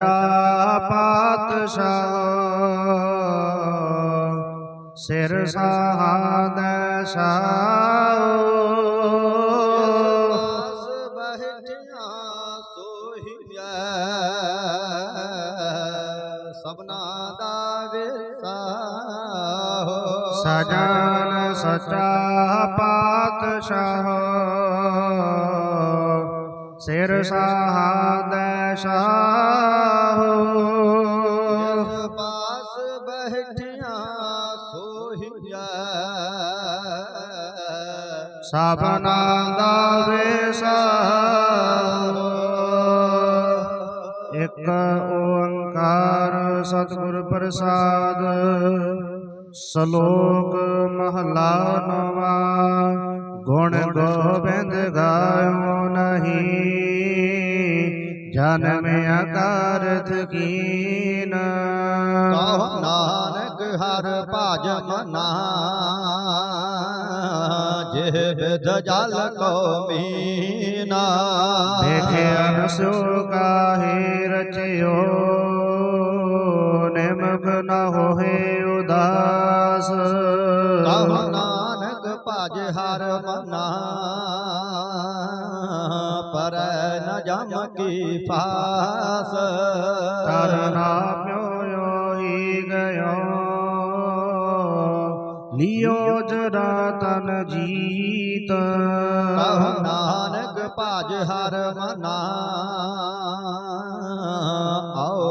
ਪਾਤਸ਼ਾਹ ਸਿਰ ਸਾਹਾਦ ਸਾਉ। ਪਾਸ ਸੋਹੀਐ ਸਭਨਾ ਦਾ ਵਿਸਾਹੋ ਸਜਨ ਸਚਾ ਪਾਤਸ਼ਾਹ। ਸਿਰ ਸਾਹਾਦ ਸਾਉ ਜਿਸ ਪਾਸ ਬਹਿਠਿਆ ਸੋਹੀਐ ਸਭਨਾ ਦਾ ਵਿਸਾਹੋ ਇਕ ਓੰਕਾਰ ਸਤਿਗੁਰ ਪ੍ਰਸਾਦ, ਸ਼ਲੋਕ ਮਹਲਾ ਨਵਾ। ਗੁਣ ਗੋਬਿੰਦ ਗਾਇਓ। ਜਨਮ ਅਕਾਰਥ ਕੀਨ। ਕਹੋ ਨਾਨਕ ਹਰ ਭਜ ਮਨਾ ਜਿਹ ਵਿਦ ਜਲ ਕੋ ਮੀਨਾ। ਦੇਖਿਆ ਸੋ ਕਾਹੇ ਰਚਿਓ ਨਿਮਕ ਨ ਹੋਏ ਉਦਾਸ। ਕਹੋ ਨਾਨਕ ਭਜ ਹਰ ਮਨਾ ਪਰ ਨ ਜਮ ਕੀ ਫਾਸ। ਤਰਨਾ ਪਿਓ ਹੀ ਗਇਓ ਲਿਓ ਜਰਾ ਤਨ ਜੀਤ। ਕਹੋ ਨਾਨਕ ਭਜ ਹਰ ਮਨਾ। ਆਓ